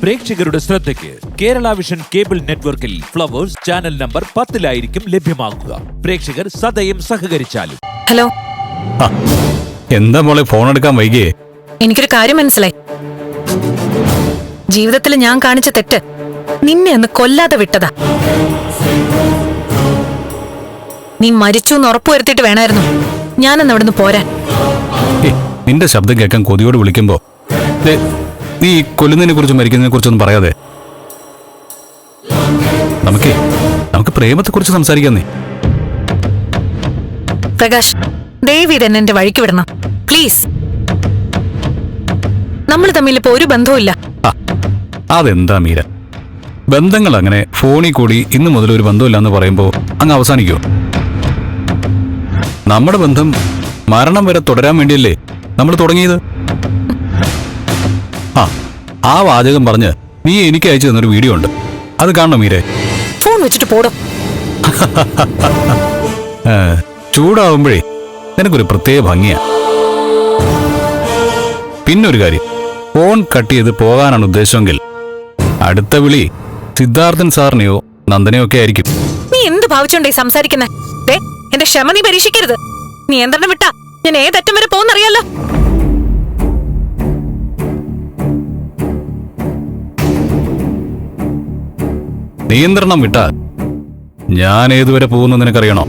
പ്രേക്ഷകരുടെ ശ്രദ്ധയ്ക്ക് Kerala vision cable നെറ്റ്വർക്കിൽ ഫ്ലവേഴ്സ് ചാനൽ നമ്പർ പത്തിലായിരിക്കും ലഭ്യമാകുക പ്രേക്ഷകർ സദയം സഹകരിച്ചാലും. ഹലോ. ആ, എന്താ മോളെ ഫോൺ എടുക്കാൻ വൈകിയേ? എനിക്കൊരു കാര്യം മനസ്സിലായി. ജീവിതത്തിൽ ഞാൻ കാണിച്ച തെറ്റ് നിന്നെ ഒന്ന് കൊല്ലാതെ വിട്ടതാ. നീ മരിച്ചു എന്ന് ഉറപ്പുവരുത്തിയിട്ട് വേണമായിരുന്നു ഞാനന്ന് അവിടുന്ന് പോരാൻ. ഏയ്, നിന്റെ ശബ്ദം കേൾക്കാൻ കൊതിയോട് വിളിക്കുമ്പോ ദേ, നീ കൊല്ലുന്നതിനെ കുറിച്ചും മരിക്കുന്നതിനെ കുറിച്ചൊന്നും പറയാതെ. നമുക്കേ നമുക്ക് പ്രേമത്തെ കുറിച്ച് സംസാരിക്കാം നീ പ്രകാശ് ദേവി തന്നെ എന്റെ വഴിക്ക് വിടണം. പ്ലീസ് നമ്മൾ തമ്മിൽ ഇപ്പോ ഒരു ബന്ധവുമില്ല. അതെന്താ മീര? ബന്ധങ്ങൾ അങ്ങനെ ഫോണിൽ കൂടി ഇന്നു മുതൽ ഒരു ബന്ധമില്ല എന്ന് പറയുമ്പോൾ അങ്ങ് അവസാനിക്കോ? നമ്മുടെ ബന്ധം മരണം വരെ തുടരാൻ വേണ്ടിയല്ലേ നമ്മൾ തുടങ്ങിയത്? ആ വാചകം പറഞ്ഞ് നീ എനിക്ക് അയച്ചു തന്നൊരു വീഡിയോ ഉണ്ട്. അത് കാണണം മീരെ? ഫോൺ വെച്ചിട്ട് പോടും. ചൂടാവുമ്പോഴേ നിനക്കൊരു പ്രത്യേക ഭംഗിയാ. പിന്നൊരു കാര്യം ഫോൺ കട്ട് ചെയ്ത് പോകാനാണ് ഉദ്ദേശമെങ്കിൽ അടുത്ത വിളി സിദ്ധാർത്ഥൻ സാറിനെയോ നന്ദനെയോ ഒക്കെ ആയിരിക്കും. നീ എന്ത് ഭാവിച്ചോണ്ടേ സംസാരിക്കുന്നേ? എന്റെ ക്ഷമ നീ പരീക്ഷിക്കരുത്. നിയന്ത്രണം വിട്ടാ ഞാൻ ഏതറ്റം നിയന്ത്രണം വിട്ടാൽ ഞാൻ ഏതുവരെ പോകുന്നു നിനക്കറിയണോ?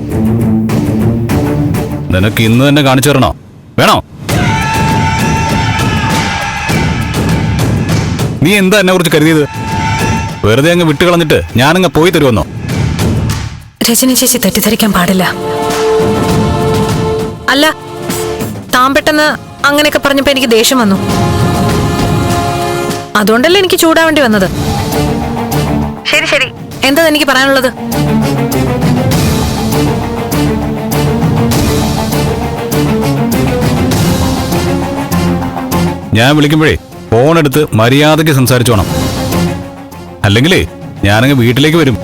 നിനക്ക് ഇന്ന് തന്നെ കാണിച്ചു തരണോ? വേണോ? നീ എന്താ എന്നെ കുറിച്ച് കരുതിയത്? വെറുതെ അങ്ങ് വിട്ടുകളഞ്ഞിട്ട് ഞാനങ്ങ് പോയി തരുമെന്നോ? രജനി ചേച്ചി തെറ്റിദ്ധരിക്കാൻ പാടില്ല. അല്ല താൻ പെട്ടെന്ന് അങ്ങനെയൊക്കെ പറഞ്ഞപ്പോ എനിക്ക് ദേഷ്യം വന്നു. അതുകൊണ്ടല്ലേ എനിക്ക് ചൂടാവേണ്ടി വന്നത്? ശരി ശരി. എന്താ എനിക്ക് പറയാനുള്ളത്? ഞാൻ വിളിക്കുമ്പോഴേ ഫോൺ എടുത്ത് മര്യാദയ്ക്ക് സംസാരിച്ചോണം അല്ലെങ്കിലേ ഞാനങ്ങ് വീട്ടിലേക്ക് വരും.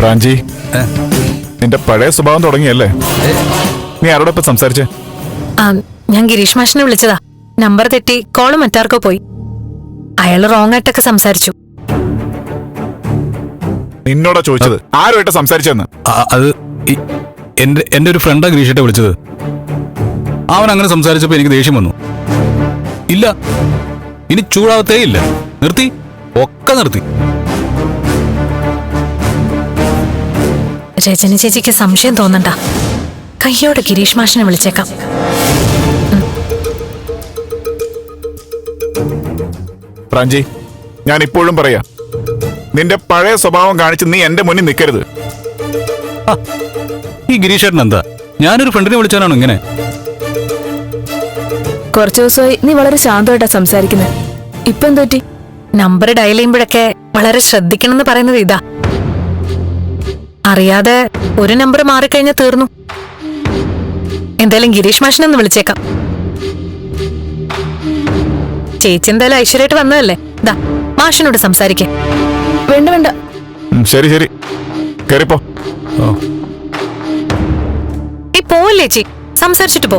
പ്രാഞ്ചി? നിന്റെ പഴയ സ്വഭാവം തുടങ്ങിയല്ലേ? നീ ആരോടൊപ്പം സംസാരിച്ചേ? ഞാൻ ഗിരീഷ് മാഷിനെ വിളിച്ചതാ. നമ്പർ തെറ്റി കോൾ മറ്റാർക്കോ പോയി. അയാൾ റോങ് ആയിട്ടൊക്കെ സംസാരിച്ചു. നിന്നോടാ ചോദിച്ചത്. ആരുമായിട്ട് സംസാരിച്ചെന്ന് അത് എന്റെ എന്റെ ഒരു ഫ്രണ്ടാ ഗ്രീഷട്ടെ വിളിച്ചത്. അവൻ അങ്ങനെ സംസാരിച്ചപ്പോ എനിക്ക് ദേഷ്യം വന്നു. ഇല്ല. ഇനി ചൂടാവത്തേ ഇല്ല. നിർത്തി. ഒക്കെ നിർത്തി. രജനി ചേച്ചിക്ക് സംശയം തോന്നണ്ട. കയ്യോടെ ഗിരീഷ് മാഷിനെ വിളിച്ചേക്കാം. പ്രാഞ്ചി ഞാൻ ഇപ്പോഴും പറയാ. നിന്റെ പഴയ സ്വഭാവം കാണിച്ച് നീ എന്റെ മുന്നിൽ നിൽക്കരുത് ഈ ഗിരീഷേട്ടൻ എന്താ? ഞാനൊരു ഫ്രണ്ടിനെ വിളിച്ചാനാണ് ഇങ്ങനെ? കുറച്ചു ദിവസമായി നീ വളരെ ശാന്തമായിട്ടാ സംസാരിക്കുന്നത് ഇപ്പൊ എന്തോറ്റി നമ്പർ ഡയൽ ചെയ്യുമ്പോഴൊക്കെ വളരെ ശ്രദ്ധിക്കണം എന്ന് പറയുന്നത് ഇതാ. അറിയാതെ ഒരു നമ്പർ മാറിക്കഴിഞ്ഞാൽ തീർന്നു. എന്തായാലും ഗിരീഷ് മാഷിനെ ഒന്ന് വിളിച്ചേക്കാം. ചേച്ചി എന്തായാലും ഐശ്വര്യമായിട്ട് വന്നതല്ലേ? ദാ മാഷിനോട് സംസാരിക്കേ. വേണ്ട വേണ്ട. ശരി ശരി. കേറിപ്പോ. ഈ പോവല്ലേ ചേച്ചി? സംസാരിച്ചിട്ട് പോ.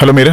ഹലോ മീര.